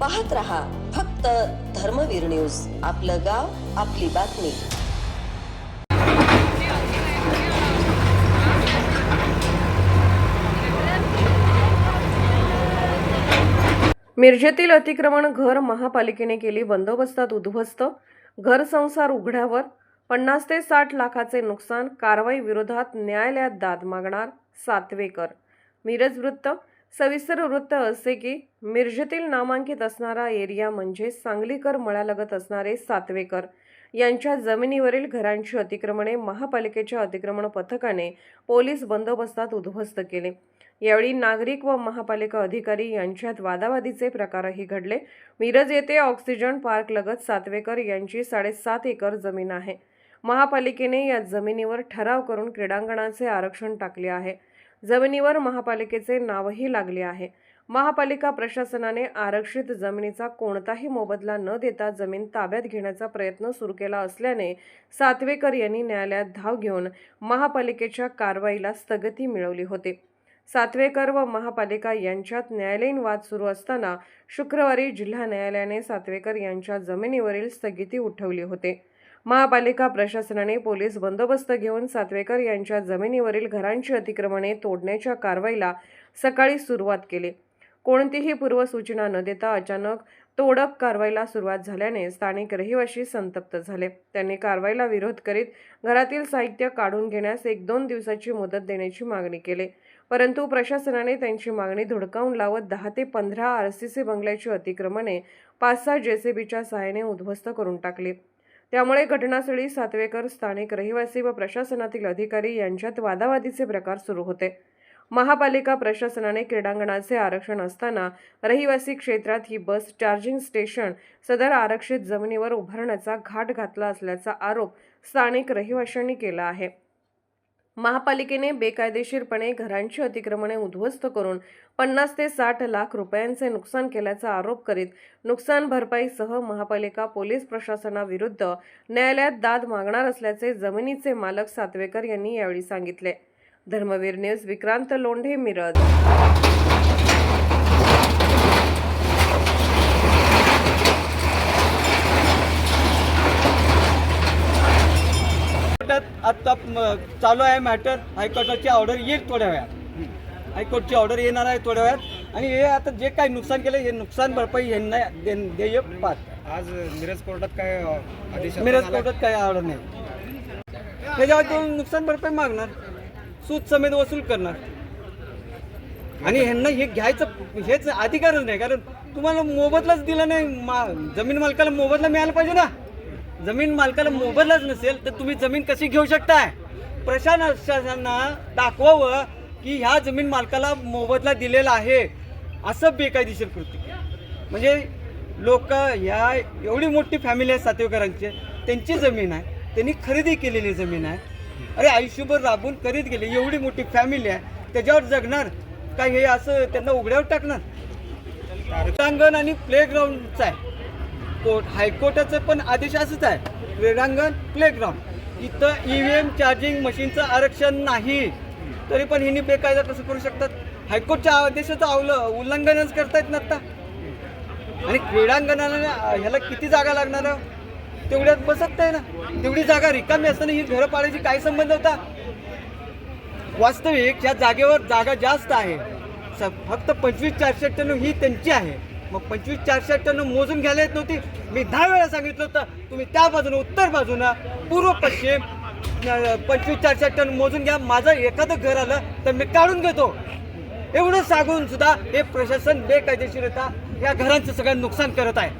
पाहत रहा फक्त धर्मवीर न्यूज. आपलं गाव आपली बातमी. मिरजेतील अतिक्रमण घर महापालिकेने केली बंदोबस्तात उद्ध्वस्त. घर संसार उघड्यावर पन्नास ते साठ लाखाचे नुकसान कारवाई विरोधात न्यायालयात दाद मागणार सातवेकर. मिरज वृत्त सविस्तर वृत्त असे की मिरजेतील नामांकित असणारा एरिया म्हणजे सांगलीकर मळ्यालगत असणारे सातवेकर. यांच्या जमिनीवरील घरांची अतिक्रमणे महापालिकेच्या अतिक्रमण पथकाने पोलीस बंदोबस्तात उद्ध्वस्त केले. यावेळी नागरिक व महापालिका अधिकारी यांच्यात वादावादीचे प्रकारही घडले. मिरज येथे ऑक्सिजन पार्क लगत सातवेकर यांची साडेसात एकर जमीन आहे. महापालिकेने या जमिनीवर ठराव करून क्रीडांगणाचे आरक्षण टाकले आहे. जमिनीवर महापालिकेचे नावही लागले आहे. महापालिका प्रशासनाने आरक्षित जमिनीचा कोणताही मोबदला न देता जमीन ताब्यात घेण्याचा प्रयत्न सुरू केला असल्याने सातवेकर यांनी न्यायालयात धाव घेऊन महापालिकेच्या कारवाईला स्थगिती मिळवली होती. सातवेकर व महापालिका यांच्यात न्यायालयीन वाद सुरू असताना शुक्रवारी जिल्हा न्यायालयाने सातवेकर यांच्या जमिनीवरील स्थगिती उठवली होते. महापालिका प्रशासनाने पोलीस बंदोबस्त घेऊन सातवेकर यांच्या जमिनीवरील घरांची अतिक्रमणे तोडण्याच्या कारवाईला सकाळी सुरुवात केली. कोणतीही पूर्वसूचना न देता अचानक तोडक कारवाईला सुरुवात झाल्याने स्थानिक रहिवाशी संतप्त झाले. त्यांनी कारवाईला विरोध करीत घरातील साहित्य काढून घेण्यास एक दोन दिवसाची मुदत देण्याची मागणी केली. परंतु प्रशासनाने त्यांची मागणी धुडकावून लावत दहा ते पंधरा आर सी सी बंगल्याची अतिक्रमणे पाच सहा जेसीबीच्या सहाय्याने उद्ध्वस्त करून टाकली. त्यामुळे घटनास्थळी सातवेकर स्थानिक रहिवासी व प्रशासनातील अधिकारी यांच्यात वादावादीचे प्रकार सुरू होते. महापालिका प्रशासनाने क्रीडांगणाचे आरक्षण असताना रहिवासी क्षेत्रात ही बस चार्जिंग स्टेशन सदर आरक्षित जमिनीवर उभारण्याचा घाट घातला असल्याचा आरोप स्थानिक रहिवाशांनी केला आहे. महापालिकेने बेकायदेशीरपणे घरांची अतिक्रमणे उद्ध्वस्त करून पन्नास ते साठ लाख रुपयांचे नुकसान केल्याचा आरोप करीत नुकसान भरपाईसह महापालिका पोलीस प्रशासनाविरुद्ध न्यायालयात दाद मागणार असल्याचे जमिनीचे मालक सातवेकर यांनी यावेळी सांगितले. धर्मवीर न्यूज विक्रांत लोंढे मिरज. कोर्टात आता चालू आहे मॅटर हायकोर्टाची ऑर्डर येईल थोड्या वेळात. हायकोर्टची ऑर्डर येणार आहे थोड्या वेळात. आणि हे आता जे काही नुकसान केलं हे नुकसान भरपाई यांना देय पाच आज मिरज कोर्टात काय मिरज? कोर्टात काही ऑर्डर नाही. त्याच्यावर नुकसान भरपाई मागणार? सूद समेत वसूल करणार. आणि ह्यांना हे घ्यायचं हेच अधिकारच नाही. कारण तुम्हाला मोबदलाच दिला नाही मा जमीन मालकाला मोबदला मिळाला पाहिजे ना. जमीन मालकाला मोबदलाच नसेल तर तुम्ही जमीन कशी घेऊ शकताय? प्रशासनानं दाखवावं की ह्या जमीन मालकाला मोबदला दिलेला आहे असं बेकायदेशीर कृती म्हणजे लोक ह्या एवढी मोठी फॅमिली आहे सातवेकरांची त्यांची जमीन आहे त्यांनी खरेदी केलेली जमीन आहे. अरे आयुष्यभर राबून करीत गेले एवढी मोठी फॅमिली आहे त्याच्यावर जगणार काय हे असं त्यांना उघड्यावर टाकणार? क्रीडांगण आणि प्लेग्राऊंडचं आहे. कोर्ट हायकोर्टाचं पण आदेश असंच आहे. क्रीडांगण प्लेग्राऊंड इथं ई व्ही एम चार्जिंग मशीनचं आरक्षण नाही. तरी पण हिनी बेकायदा कसं करू शकतात. हायकोर्टच्या आदेशाचं अवल उल्लंघनच करतायत ना आता. आणि क्रीडांगणाला ह्याला किती जागा लागणार? आहे? तेवढ्यात बसत नाही ना. तेवढी जागा रिकामी असताना ही घरं पाडायची काय संबंध होता? वास्तविक या जागेवर जागा जास्त आहे. स- फक्त पंचवीस चारशे अठ्ठ्याण्णव ही त्यांची आहे. मग पंचवीस चारशे टन मोजून घ्यायला येत नव्हती. मी दहा वेळा सांगितलं होतं तुम्ही त्या बाजूनं उत्तर बाजूनं पूर्व पश्चिम पंचवीस चारशे टन मोजून घ्या. माझं एखादं घर आलं तर मी काढून घेतो. एवढं सांगून सुद्धा हे प्रशासन बेकायदेशीरता या घरांचं सगळं नुकसान करत आहे.